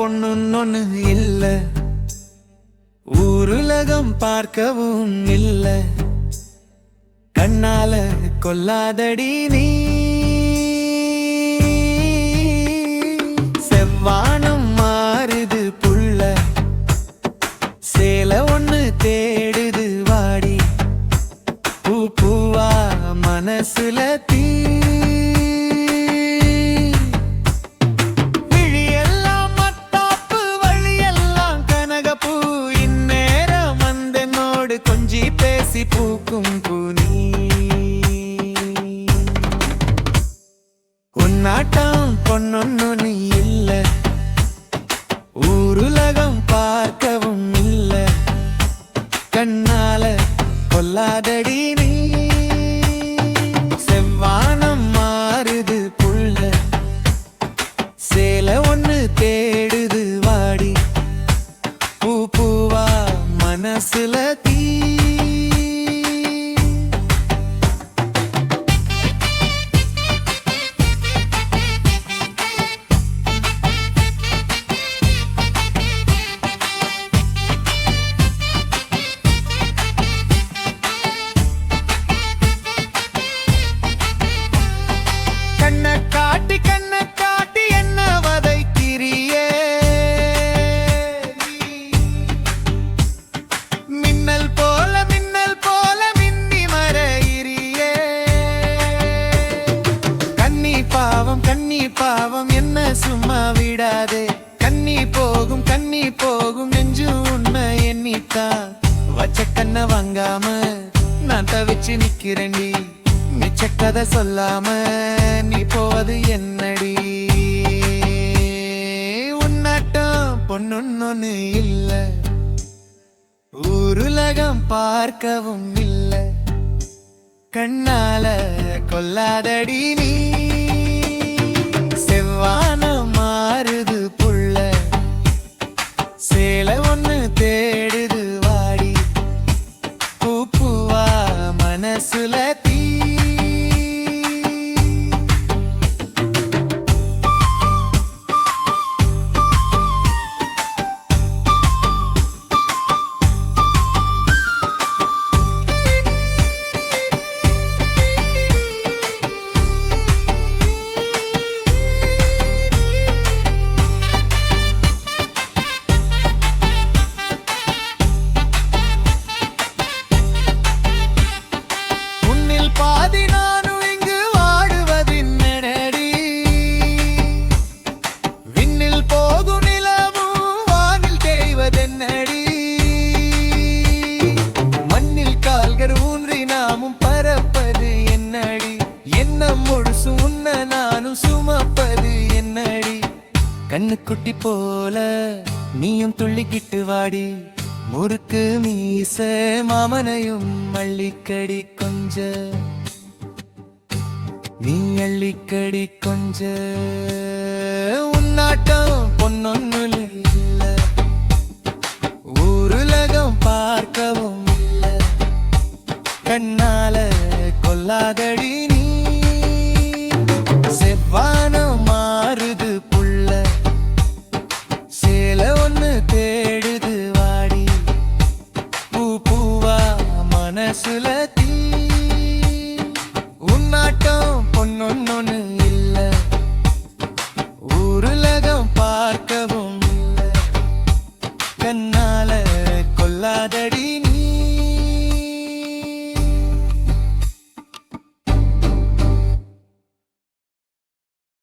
பொண்ணுன்னு ஒன்று ஊருலகம் பார்க்கவும் இல்ல. கண்ணால கொல்லாதடி நீ. செவ்வானம் மாறுது புள்ள. சேல ஒன்று தேடுது வாடி. பூ பூவா மனசுல தீ வாங்கி பேசி பூக்கும் புனி. உன்னாட்டம் பொன்னொன்னு நீ இல்ல. ஊருலகம் பார்க்கவும் இல்ல. கண்ணால கொல்லாதடி நீ. விடாதே. கண்ணி போகும் கண்ணி போகும் நெஞ்சு உண்மை எண்ணித்தான். வச்ச கண்ண வாங்காம நான் தவிச்சு நிக்கிறேன்டி. மிச்ச கதை சொல்லாம நீ போவது என்னடி? உன்னாட்டம் பொண்ணுன்னு இல்ல. ஊருலகம் பார்க்கவும் இல்ல. கண்ணால கொல்லாதடி நீ. கண்ணுக்குட்டி போல நீயும் துள்ளிக்கிட்டு வாடி. முறுக்கு மீச மாமனையும் மல்லிக்கடி கொஞ்ச. நீ அள்ளிக்கடி கொஞ்ச. உன்னாட்டம் பொன்னொன்னு இல்ல. ஊருலகம் பார்க்கவும் இல்ல. கண்ணால கொல்லாதடி நீ. செவ்வானம் தேடுது வாடி. பூ பூவா மனசுல தீ. உன்னாட்டம் பொன்னொன்னு இல்ல. ஊருலகம் பார்க்கவும் இல்ல. கண்ணால கொல்லாதடி